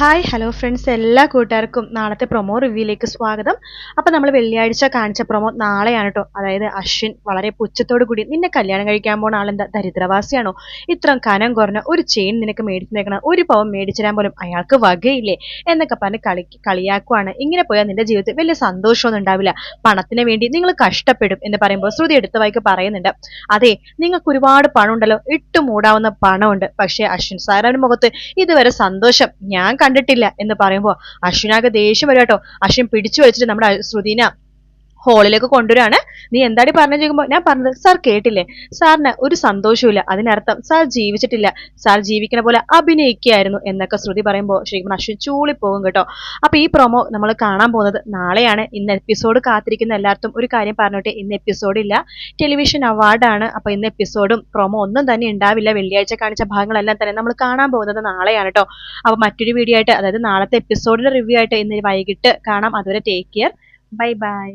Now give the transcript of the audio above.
Hi hello friends എല്ലാ കൂട്ടുകാർക്കും നാളത്തെ പ്രൊമോ റിവ്യൂയിലേക്ക് സ്വാഗതം. അപ്പോൾ നമ്മൾ വെള്ളിയാഴ്ച കാണിച്ച പ്രൊമോ നാളെയാണ് കേട്ടോ അതായത് അശ്വിൻ വളരെ പുച്ഛത്തോടു കൂടി നിന്നെ കല്യാണം കഴിക്കാൻ പോണ ആളെന്താ? ദരിദ്രവാസിയാണോ? ഇത്രയും കനം കുറഞ്ഞ ഒരു ചെയിൻ നിനക്ക് മേടിച്ചു നിൽക്കണം ഒരു പവൻ മേടിച്ചു തരാൻ പോലും അയാൾക്ക് വകയില്ലേ? എന്നൊക്കെ പറഞ്ഞ് കളി കളിയാക്കുവാണ്. ഇങ്ങനെ പോയാൽ നിന്റെ ജീവിതത്തിൽ വലിയ സന്തോഷമൊന്നും ഉണ്ടാവില്ല. പണത്തിന് വേണ്ടി നിങ്ങൾ കഷ്ടപ്പെടും എന്ന് പറയുമ്പോൾ ശ്രുതി എടുത്ത വായിക്ക് പറയുന്നുണ്ട്. അതെ നിങ്ങൾക്ക് ഒരുപാട് പണമുണ്ടല്ലോ. ഇട്ടു മൂടാവുന്ന പണമുണ്ട്. പക്ഷേ അശ്വിൻ സാറിന്റെ മുഖത്ത് ഇതുവരെ സന്തോഷം. ഞാൻ കണ്ടിട്ടില്ല എന്ന് പറയുമ്പോൾ അശ്വിനാകെ ദേഷ്യം വരും കേട്ടോ. അശ്വിൻ പിടിച്ചു വലിച്ചിട്ട് നമ്മുടെ ശ്രുതിന ഹാളിലേക്ക് കൊണ്ടുവരാണ്. നീ എന്താടി പറഞ്ഞു? ചോദിക്കുമ്പോൾ ഞാൻ പറഞ്ഞത് സാർ കേട്ടില്ലേ? സാറിന് ഒരു സന്തോഷമില്ല അതിനർത്ഥം സാർ ജീവിച്ചിട്ടില്ല. സാർ ജീവിക്കുന്ന പോലെ അഭിനയിക്കുകയായിരുന്നു എന്നൊക്കെ ശ്രുതി പറയുമ്പോൾ ശരിക്കും അശ്വിൻ ചൂളിപ്പോകും കേട്ടോ. അപ്പൊ ഈ പ്രൊമോ നമ്മൾ കാണാൻ പോകുന്നത് നാളെയാണ്. ഇന്ന് എപ്പിസോഡ് കാത്തിരിക്കുന്ന എല്ലാവർക്കും ഒരു കാര്യം പറഞ്ഞോട്ടെ. ഇന്ന് എപ്പിസോഡ് ഇല്ല. ടെലിവിഷൻ അവാർഡാണ് അപ്പൊ ഇന്ന് എപ്പിസോഡും പ്രൊമോ ഒന്നും തന്നെ ഉണ്ടാവില്ല. വെള്ളിയാഴ്ച കാണിച്ച ഭാഗങ്ങളെല്ലാം തന്നെ നമ്മൾ കാണാൻ പോകുന്നത് നാളെയാണ് കേട്ടോ. അപ്പൊ മറ്റൊരു വീഡിയോ ആയിട്ട് അതായത് നാളത്തെ എപ്പിസോഡിന്റെ റിവ്യൂ ആയിട്ട് ഇന്ന് വൈകിട്ട് കാണാം. അതുവരെ ടേക്ക് കെയർ ബൈ ബൈ